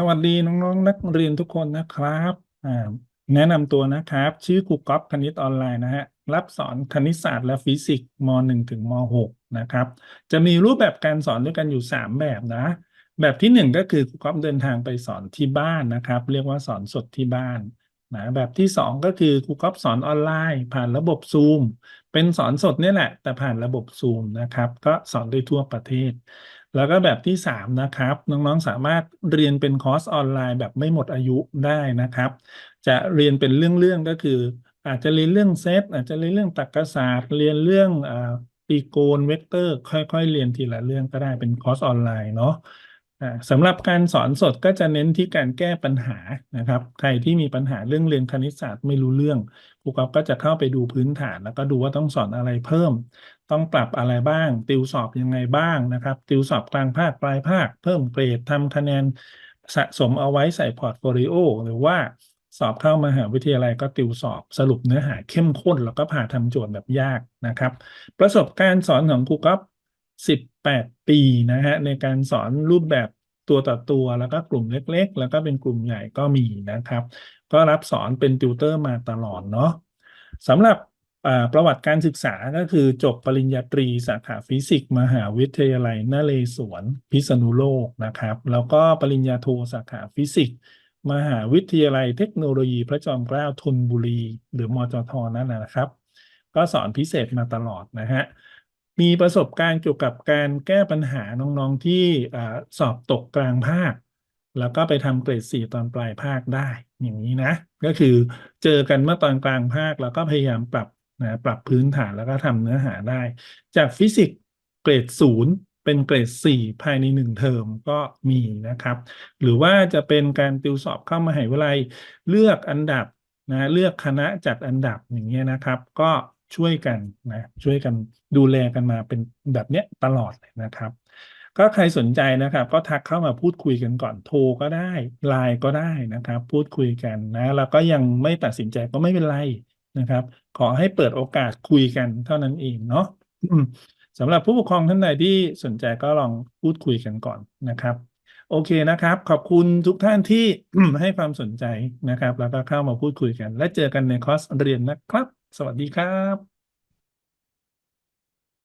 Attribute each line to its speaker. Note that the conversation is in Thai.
Speaker 1: สวัสดีน้องๆนักเรียนทุกคนนะครับแนะนำตัวนะครับ ชื่อครูก๊อฟคณิตออนไลน์นะฮะรับสอนคณิตศาสตร์และฟิสิกส์ม .1 ถึงม .6 นะครับ จะมีรูปแบบการสอนด้วยกันอยู่ 3 แบบนะ แบบที่ 1 ก็คือครูก๊อฟเดินทางไปสอนที่บ้านนะครับ เรียกว่าสอนสดที่บ้าน นะแบบที่ 2 ก็คือครูก๊อฟสอนออนไลน์ ผ่านระบบ Zoom เป็นสอนสดนี่แหละ แต่ผ่านระบบ Zoom นะครับ ก็สอนได้ทั่วประเทศ แล้วก็แบบที่ 3 นะครับ น้องๆสามารถเรียนเป็นคอร์สออนไลน์แบบไม่หมดอายุได้นะครับ จะเรียนเป็นเรื่องๆก็คือ อาจจะเรียนเรื่องเซตอาจจะเรียนเรื่องตรรกศาสตร์ เรียนเรื่องอ่าปีโกณเวกเตอร์ ค่อยๆ เรียนทีละเรื่องก็ได้เป็นคอร์สออนไลน์เนาะ สำหรับการสอนสดก็จะเน้นที่การแก้ปัญหานะครับ ใครที่มีปัญหาเรื่องเรียนคณิตศาสตร์ไม่รู้เรื่องครูกอฟก็จะเข้าไปดูพื้นฐาน แล้วก็ดูว่าต้องสอนอะไรเพิ่ม ต้องปรับอะไรบ้าง ติวสอบยังไงบ้างนะครับ ติวสอบกลางภาคปลายภาค เพิ่มเกรดทำคะแนนสะสมเอาไว้ใส่พอร์ตโฟลิโอหรือว่าสอบเข้ามหาวิทยาลัยก็ติวสอบสรุปเนื้อหาเข้มข้น แล้วก็พาทำโจทย์แบบยากนะครับ ประสบการณ์สอนของครูก๊อฟ 18 ปีนะฮะในการสอนรูปแบบตัวต่อตัว แล้วก็กลุ่มเล็ก ๆ แล้วก็เป็นกลุ่มใหญ่ก็มีนะครับ ก็รับสอนเป็นติวเตอร์มาตลอดเนาะสำหรับประวัติการศึกษาก็คือจบปริญญาตรีสาขาฟิสิกส์มหาวิทยาลัยนเรศวรพิษณุโลกนะครับ แล้วก็ปริญญาโทสาขาฟิสิกส์มหาวิทยาลัยเทคโนโลยีพระจอมเกล้าธนบุรี หรือมจทนั่นนะนะครับ ก็สอนพิเศษมาตลอดนะฮะ มีประสบการณ์เกี่ยวกับการแก้ปัญหาน้องๆที่อสอบตกกลางภาค แล้วก็ไปทำเกรดสี่ตอนปลายภาคได้ อย่างนี้นะ ก็คือเจอกันเมื่อตอนกลางภาค แล้วก็พยายามปรับนะปรับพื้นฐานแล้วก็ทำเนื้อหาได้ จากฟิสิกส์เกรดศูนย์เป็นเกรดสี่ภายในหนึ่งเทอมก็มีนะครับ หรือว่าจะเป็นการติวสอบเข้ามหาวิทยาลัย เลือกอันดับนะเลือกคณะจัดอันดับอย่างเงี้ยนะครับ ก็ ช่วยกันนะช่วยกันดูแลกันมาเป็นแบบเนี้ยตลอดเลยนะครับ ก็ใครสนใจนะครับ ก็ทักเข้ามาพูดคุยกันก่อนโทรก็ได้ไลน์ก็ได้นะครับ พูดคุยกันนะแล้วก็ยังไม่ตัดสินใจก็ไม่เป็นไรนะครับ ขอให้เปิดโอกาสคุยกันเท่านั้นเองเนาะสำหรับผู้ปกครองท่านใดที่สนใจก็ลองพูดคุยกันก่อนนะครับ โอเคนะครับ ขอบคุณทุกท่านที่ให้ความสนใจนะครับ แล้วก็เข้ามาพูดคุยกัน และเจอกันในคอร์สเรียนนะครับ สวัสดีครับ